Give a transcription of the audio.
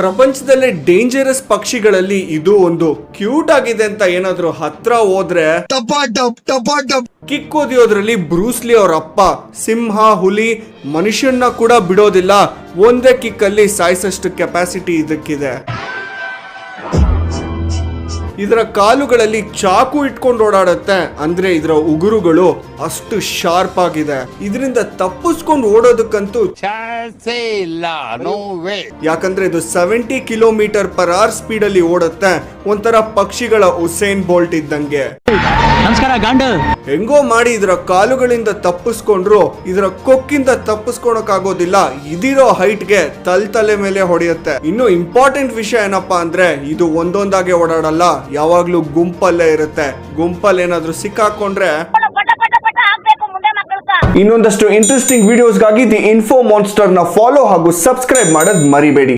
ಪ್ರಪಂಚದಲ್ಲೇ ಡೇಂಜರಸ್ ಪಕ್ಷಿಗಳಲ್ಲಿ ಇದು ಒಂದು ಕ್ಯೂಟ್ ಆಗಿದೆ ಅಂತ ಏನಾದ್ರು ಹತ್ರ ಹೋದ್ರೆ ಕಿಕ್ ಓದಿಯೋದ್ರಲ್ಲಿ ಬ್ರೂಸ್ಲಿ ಅವ್ರ ಅಪ್ಪ ಸಿಂಹ ಹುಲಿ ಮನುಷ್ಯನ್ನ ಕೂಡ ಬಿಡೋದಿಲ್ಲ. ಒಂದೇ ಕಿಕ್ ಅಲ್ಲಿ ಸಾಯಿಸಷ್ಟು ಕೆಪಾಸಿಟಿ ಇದಕ್ಕಿದೆ. ಇದರ ಕಾಲುಗಳಲ್ಲಿ ಚಾಕು ಇಟ್ಕೊಂಡು ಓಡಾಡುತ್ತೆ. ಅಂದ್ರೆ ಇದರ ಉಗುರುಗಳು ಅಷ್ಟು ಶಾರ್ಪ್ ಆಗಿದೆ. ಇದರಿಂದ ತಪ್ಪಿಸ್ಕೊಂಡು ಓಡೋದಕ್ಕಂತೂ ಇಲ್ಲ ಯಾಕಂದ್ರೆ ಇದು seventy kilometre per hour speed ಅಲ್ಲಿ ಓಡುತ್ತೆ. ಒಂಥರ ಪಕ್ಷಿಗಳ ಹುಸೇನ್ ಬೋಲ್ಟ್ ಇದ್ದಂಗೆ. ನಮಸ್ಕಾರ ಗಾಂಡು. ಹೆಂಗೋ ಮಾಡಿ ಇದರ ಕಾಲುಗಳಿಂದ ತಪ್ಪಿಸ್ಕೊಂಡ್ರು ಇದರ ಕೊಕ್ಕಿಂದ ತಪ್ಪಿಸ್ಕೊಳಕ್ ಆಗೋದಿಲ್ಲ ಇದಿರೋ ಹೈಟ್ಗೆ ತಲ್ ತಲೆ ಮೇಲೆ ಹೊಡೆಯುತ್ತೆ. ಇನ್ನು ಇಂಪಾರ್ಟೆಂಟ್ ವಿಷಯ ಏನಪ್ಪಾ ಅಂದ್ರೆ ಇದು ಒಂದೊಂದಾಗೆ ಓಡಾಡಲ್ಲ. ಯಾವಾಗ್ಲೂ ಗುಂಪಲ್ಲೇ ಇರುತ್ತೆ. ಗುಂಪಲ್ಲಿ ಏನಾದ್ರೂ ಸಿಕ್ಕಾಕೊಂಡ್ರೆ ಇನ್ನೊಂದಷ್ಟು ಇಂಟ್ರೆಸ್ಟಿಂಗ್ ವಿಡಿಯೋಸ್ಗಾಗಿ ದಿ ಇನ್ಫೋ ಮಾನ್ಸ್ಟರ್ನ ಫಾಲೋ ಹಾಗೂ ಸಬ್ಸ್ಕ್ರೈಬ್ ಮಾಡೋದ್ ಮರಿಬೇಡಿ.